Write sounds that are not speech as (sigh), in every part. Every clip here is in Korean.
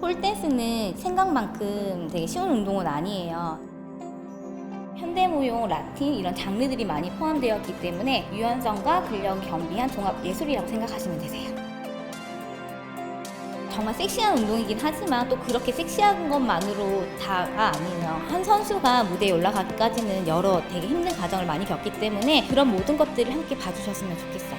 폴댄스는 생각만큼 되게 쉬운 운동은 아니에요. 현대무용, 라틴 이런 장르들이 많이 포함되었기 때문에 유연성과 근력을 겸비한 종합 예술이라고 생각하시면 되세요. 정말 섹시한 운동이긴 하지만 또 그렇게 섹시한 것만으로 다가 아니에요. 한 선수가 무대에 올라가기까지는 여러 되게 힘든 과정을 많이 겪기 때문에 그런 모든 것들을 함께 봐주셨으면 좋겠어요.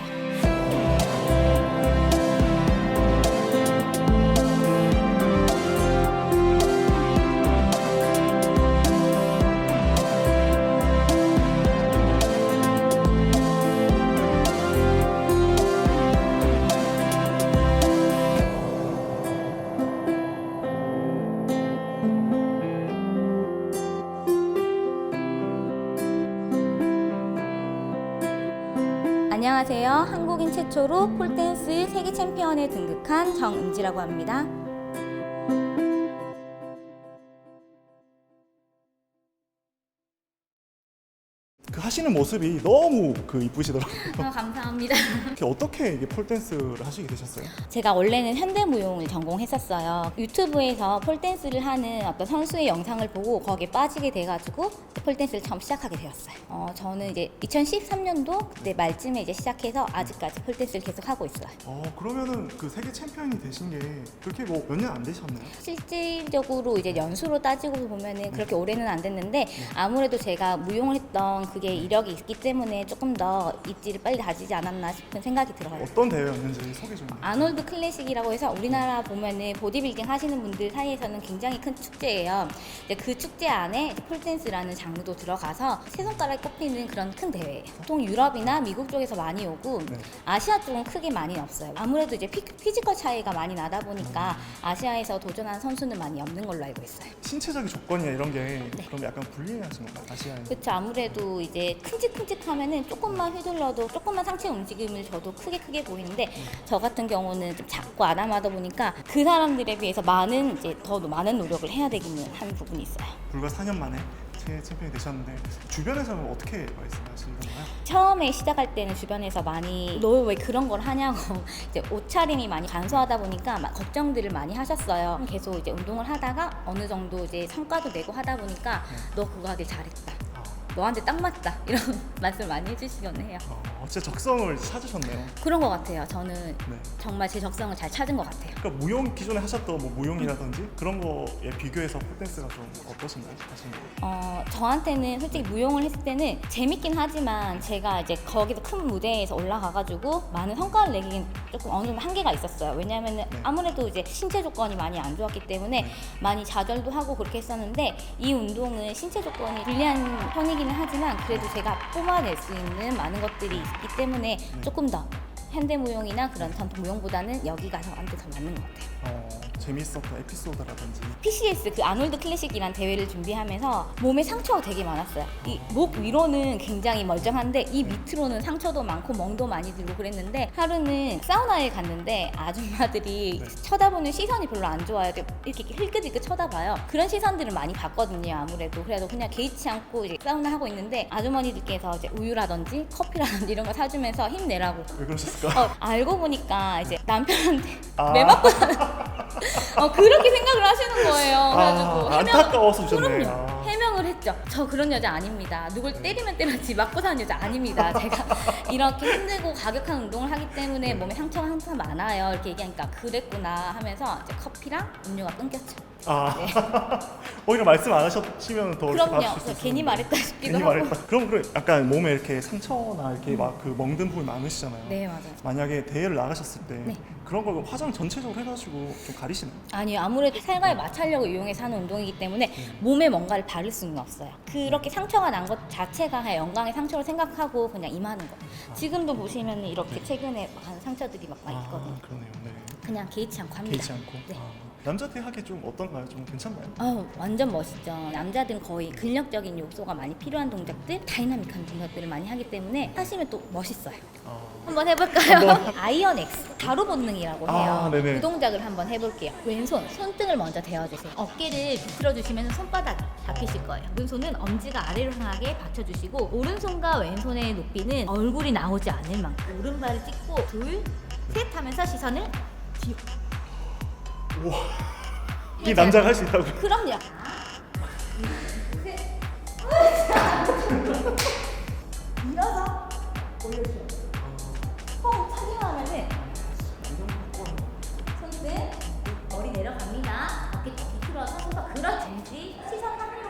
안녕하세요. 한국인 최초로 폴댄스 세계 챔피언에 등극한 정은지라고 합니다. 하시는 모습이 너무 그 이쁘시더라고요. 아, (laughs) 감사합니다. 이렇게 어떻게 이게 폴댄스를 하시게 되셨어요? 제가 원래는 현대무용을 전공했었어요. 유튜브에서 폴댄스를 하는 어떤 선수의 영상을 보고 거기에 빠지게 돼가지고 폴댄스를 처음 시작하게 되었어요. 어, 저는 이제 2013년도 그때 말쯤에 이제 시작해서 아직까지 폴댄스를 계속 하고 있어요. 어 그러면은 그 세계 챔피언이 되신 게 그렇게 뭐 몇 년 안 되셨나요? 실질적으로 이제 연수로 따지고 보면은 그렇게 오래는 안 됐는데 아무래도 제가 무용을 했던 그게 이력이 있기 때문에 조금 더 입지를 빨리 다지지 않았나 싶은 생각이 들어요. 어떤 대회였는지 소개 좀. 아놀드 클래식이라고 해서 우리나라 보면은 보디빌딩 하시는 분들 사이에서는 굉장히 큰 축제예요. 이제 그 축제 안에 폴댄스라는 장르도 들어가서 세 손가락에 꼽히는 그런 큰 대회예요. 보통 유럽이나 미국 쪽에서 많이 오고 네. 아시아 쪽은 크게 많이 없어요. 아무래도 이제 피, 피지컬 차이가 많이 나다 보니까 아시아에서 도전한 선수는 많이 없는 걸로 알고 있어요. 신체적인 조건이나 이런 게 네. 그럼 약간 불리하신 건가요? 아시아에. 그렇죠. 아무래도 이제 큼직큼직하면은 조금만 휘둘러도 조금만 상체 움직임을 줘도 크게 크게 보이는데 저 같은 경우는 좀 작고 아담하다 보니까 그 사람들에 비해서 많은 이제 더 많은 노력을 해야 되기는 한 부분이 있어요. 불과 4년 만에 세계 챔피언이 되셨는데 주변에서는 어떻게 말씀하시던가요? 처음에 시작할 때는 주변에서 많이 너 왜 그런 걸 하냐고 (laughs) 이제 옷차림이 많이 간소하다 보니까 막 걱정들을 많이 하셨어요. 계속 이제 운동을 하다가 어느 정도 이제 성과도 내고 하다 보니까 너 그거 하길 잘했다. 아, 너한테 딱 맞다. (laughs) 이런 말씀 많이 해주시곤 해요. 어, 진짜 적성을 찾으셨네요. 그런 것 같아요. 저는 네. 정말 제 적성을 잘 찾은 것 같아요. 그러니까 무용 기존에 하셨던 뭐 무용이라든지 그런 거에 비교해서 폴댄스가 좀 어떠신가요? 하시는 거? 어, 저한테는 솔직히 무용을 했을 때는 재밌긴 하지만 제가 이제 거기서 큰 무대에서 올라가가지고 많은 성과를 내기엔 조금 어느 정도 한계가 있었어요. 왜냐하면 아무래도 이제 신체 조건이 많이 안 좋았기 때문에 많이 좌절도 하고 그렇게 했었는데 이 운동은 신체 조건이 불리한 편이기는 하지만 그래도 제가 뽑아낼 수 있는 많은 것들이 있기 때문에 조금 더 현대 무용이나 그런 전통 무용보다는 여기가 저한테 더 맞는 것 같아요. 어, 재밌었던 에피소드라든지 PCS 그 아놀드 클래식이란 대회를 준비하면서 몸에 상처가 되게 많았어요. 이 목 위로는 굉장히 멀쩡한데 이 밑으로는 상처도 많고 멍도 많이 들고 그랬는데 하루는 사우나에 갔는데 아줌마들이 네. 쳐다보는 시선이 별로 안 좋아요. 이렇게 흘끗흘끗 쳐다봐요. 그런 시선들을 많이 봤거든요. 아무래도 그래도 그냥 개의치 않고 이제 사우나 하고 있는데 아주머니들께서 이제 우유라든지 커피라든지 이런 거 사주면서 힘내라고 왜 그러셨 을까? 어, 알고 보니까 이제 남편한테 아. (laughs) 매 맞고 어, 그렇게 생각을 하시는 거예요. 그래가지고 아, 해명- 안타까워서. 그럼요. 아. 해명을 했죠. 저 그런 여자 아닙니다. 누굴 때리면 때렸지 맞고 사는 여자 아닙니다. (laughs) 제가 이렇게 힘들고 가격한 운동을 하기 때문에 몸에 상처가 항상 많아요. 이렇게 얘기하니까 그랬구나 하면서 이제 커피랑 음료가 끊겼죠. 아 네. (laughs) 오히려 말씀 안 하셨으면 더 이렇게 그럼요. 수 괜히 있었는데. 말했다 싶기도 괜히 하고. 말했다. 그럼 그 약간 몸에 이렇게 상처나 이렇게 막 그 멍든 부분 많으시잖아요. 네 맞아요. 만약에 대회를 나가셨을 때 네. 그런 걸 화장 전체적으로 해가지고 좀 가리시나요? 아니요 아무래도 살과에 마찰력을 이용해서 하는 운동이기 때문에 네. 몸에 뭔가를 바를 수는 없어요 그렇게 상처가 난 것 자체가 그냥 영광의 상처로 생각하고 그냥 임하는 거예요 지금도 보시면 이렇게 최근에 막 하는 상처들이 막 있거든요 아, 그러네요. 네. 그냥 개의치 않고 합니다 개의치 않고. 네. 아, 남자들 하기 좀 어떤가요? 좀 괜찮나요? 아우 완전 멋있죠 남자들은 거의 근력적인 요소가 많이 필요한 동작들 다이나믹한 동작들을 많이 하기 때문에 하시면 또 멋있어요 아, 한번 해볼까요? (laughs) 아이언 X 가로 본능이라고 해요. 아, 네네. 그 동작을 한번 해볼게요. 왼손 손등을 먼저 대어주세요. 어깨를 비틀어 주시면 손바닥 잡히실 거예요. 오른손은 엄지가 아래로 향하게 받쳐주시고 오른손과 왼손의 높이는 얼굴이 나오지 않을 만큼 오른발을 찍고 둘, 셋 하면서 시선을 뒤로. 우와. 이 남자가 할 수 있다고. 그럼요. 밀어서 올려줘요. 뻥 차기만 하면은 손등 머리 내려갑니다. 어깨 뒤로 서서 그렇지. 시선 하늘로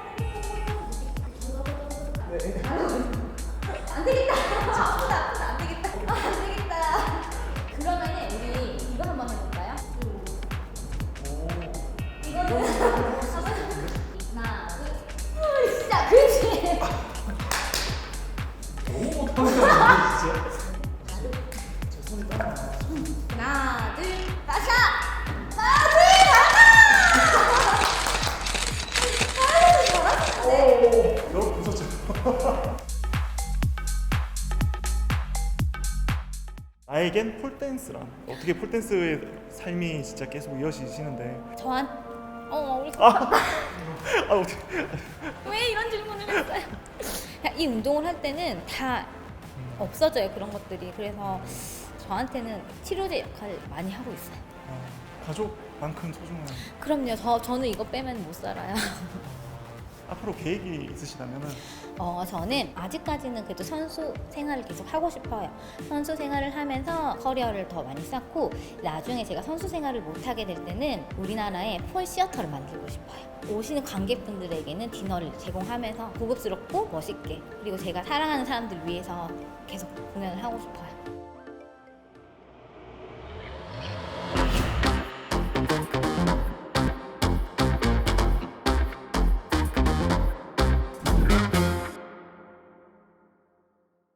나에겐 폴댄스란 어떻게 폴댄스의 삶이 진짜 계속 이어지시는데 저한 어 우리 아 (laughs) 어떻게 왜 이런 질문을 했어요? 이 운동을 할 때는 다 없어져요 그런 것들이 그래서 저한테는 치료제 역할을 많이 하고 있어요. 아, 가족만큼 소중한 그럼요. 저 저는 이거 빼면 못 살아요. 앞으로 계획이 있으시다면은 어, 저는 아직까지는 그래도 선수 생활을 계속 하고 싶어요. 선수 생활을 하면서 커리어를 더 많이 쌓고 나중에 제가 선수 생활을 못 하게 될 때는 우리나라에 폴 시어터를 만들고 싶어요. 오시는 관객분들에게는 디너를 제공하면서 고급스럽고 멋있게 그리고 제가 사랑하는 사람들 위해서 계속 공연을 하고 싶어요.